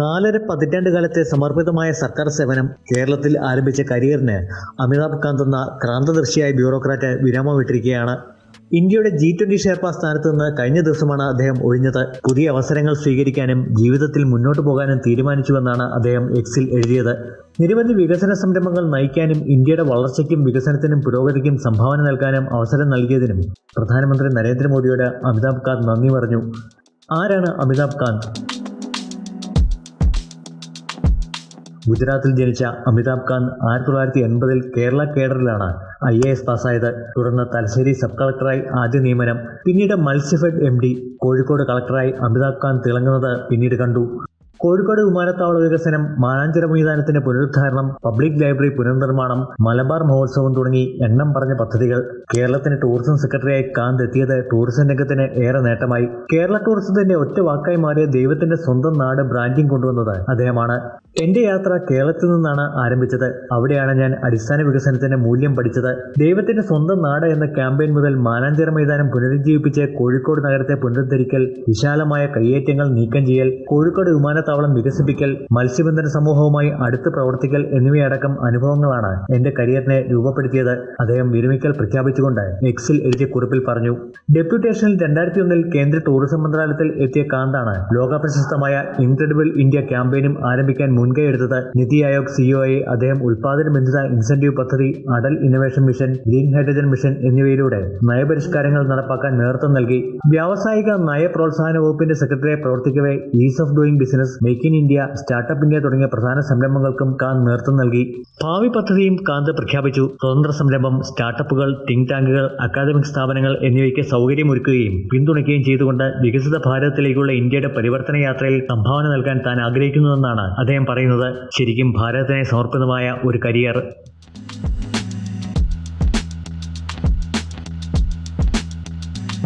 നാലര പതിറ്റാണ്ട് കാലത്തെ സമർപ്പിതമായ സർക്കാർ സേവനം കേരളത്തിൽ ആരംഭിച്ച കരിയറിന് അമിതാഭ് കാന്ത് എന്ന ക്രാന്തദർശിയായ ബ്യൂറോക്രാറ്റ് വിരാമം വിട്ടിരിക്കുകയാണ് ഇന്ത്യയുടെ ജി ട്വന്റി ഷെർപ്പ സ്ഥാനത്ത് നിന്ന് കഴിഞ്ഞ ദിവസമാണ് അദ്ദേഹം ഒഴിഞ്ഞത് പുതിയ അവസരങ്ങൾ സ്വീകരിക്കാനും ജീവിതത്തിൽ മുന്നോട്ട് പോകാനും തീരുമാനിച്ചുവെന്നാണ് അദ്ദേഹം എക്സിൽ എഴുതിയത്. നിരവധി വികസന സംരംഭങ്ങൾ നയിക്കാനും ഇന്ത്യയുടെ വളർച്ചയ്ക്കും വികസനത്തിനും പുരോഗതിക്കും സംഭാവന നൽകാനും അവസരം നൽകിയതിനും പ്രധാനമന്ത്രി നരേന്ദ്രമോദിയോട് അമിതാഭ് കാന്ത് നന്ദി പറഞ്ഞു. ആരാണ് അമിതാഭ് കാന്ത്? ഗുജറാത്തിൽ ജനിച്ച അമിതാഭ് കാന്ത് ആയിരത്തി തൊള്ളായിരത്തി എൺപതിൽ കേരള കേഡറിലാണ് ഐ എ എസ് പാസ്സായത്. തുടർന്ന് തലശ്ശേരി സബ് കളക്ടറായി ആദ്യ നിയമനം. പിന്നീട് മത്സ്യഫെഡ് എം ഡി. കോഴിക്കോട് കളക്ടറായി അമിതാഭ് കാന്ത് തിളങ്ങുന്നത് പിന്നീട് കണ്ടു. കോഴിക്കോട് വിമാനത്താവള വികസനം മാനാഞ്ചിറ മൈതാനത്തിന്റെ പുനരുദ്ധാരണം പബ്ലിക് ലൈബ്രറി പുനർനിർമ്മാണം മലബാർ മഹോത്സവം തുടങ്ങി എണ്ണം പറഞ്ഞ പദ്ധതികൾ കേരളത്തിന് ടൂറിസം സെക്രട്ടറിയായി കാന്ത് എത്തിയത് ടൂറിസം രംഗത്തിന് ഏറെ നേട്ടമായി. കേരള ടൂറിസത്തിന്റെ ഒറ്റ വാക്കായി മാറിയ ദൈവത്തിന്റെ സ്വന്തം നാട് ബ്രാൻഡിംഗ് കൊണ്ടുവന്നത് അദ്ദേഹമാണ്. എന്റെ യാത്ര കേരളത്തിൽ നിന്നാണ് ആരംഭിച്ചത്. അവിടെയാണ് ഞാൻ അടിസ്ഥാന വികസനത്തിന്റെ മൂല്യം പഠിച്ചത്. ദൈവത്തിന്റെ സ്വന്തം നാട് എന്ന ക്യാമ്പയിൻ മുതൽ മാനാഞ്ചിറ മൈതാനം പുനരുജ്ജീവിപ്പിച്ച് കോഴിക്കോട് നഗരത്തെ പുനരുദ്ധരിക്കൽ വിശാലമായ കയ്യേറ്റങ്ങൾ നീക്കം ചെയ്യൽ കോഴിക്കോട് വിമാനത്താവളം വികസിപ്പിക്കൽ മത്സ്യബന്ധന സമൂഹവുമായി അടുത്ത് പ്രവർത്തിക്കൽ എന്നിവയടക്കം അനുഭവങ്ങളാണ് എന്റെ കരിയറിനെ രൂപപ്പെടുത്തിയത്. അദ്ദേഹം വിരമിക്കൽ പ്രഖ്യാപിച്ചുകൊണ്ട് എക്സിൽ എഴുതിയ കുറിപ്പിൽ പറഞ്ഞു ഡെപ്യൂട്ടേഷനിൽ രണ്ടായിരത്തി ഒന്നിൽ കേന്ദ്ര ടൂറിസം മന്ത്രാലയത്തിൽ എത്തിയ കാന്താണ് ലോക പ്രശസ്തമായ ഇൻക്രെഡിബിൾ ഇന്ത്യ ക്യാമ്പയിനും ആരംഭിക്കാൻ മുൻകൈ എടുത്തത്. നിതി ആയോഗ് സിഇഒയെ അദ്ദേഹം ഉൽപാദന ബന്ധിത ഇൻസെന്റീവ് പദ്ധതി Atal innovation mission green hydrogen mission എന്നിവയിലൂടെ നയപരിഷ്കാരങ്ങൾ നടപ്പാക്കാൻ നേതൃത്വം നൽകി. വ്യാവസായിക നയ പ്രോത്സാഹന വകുപ്പിന്റെ സെക്രട്ടറിയായി പ്രവർത്തിക്കവേ ease of doing business make in India startup India തുടങ്ങിയ പ്രധാന സംരംഭങ്ങൾക്കും കാന്ത് നേതൃത്വം നൽകി. ഭാവി പദ്ധതിയും കാന്ത് പ്രഖ്യാപിച്ചു. സ്വതന്ത്ര സംരംഭം സ്റ്റാർട്ടപ്പുകൾ തിങ്ക് ടാങ്കുകൾ അക്കാദമിക് സ്ഥാപനങ്ങൾ എന്നിവയ്ക്ക് സൗകര്യമൊരുക്കുകയും പിന്തുണയ്ക്കുകയും ചെയ്തുകൊണ്ട് വികസിത ഭാരതത്തിലേക്കുള്ള ഇന്ത്യയുടെ പരിവർത്തന യാത്രയിൽ സംഭാവന നൽകാൻ താൻ ആഗ്രഹിക്കുന്നുവെന്നാണ് അദ്ദേഹം പറയുന്നത്. ശരിക്കും ഭാരതത്തിനെ സമർപ്പിതമായ ഒരു കരിയർ.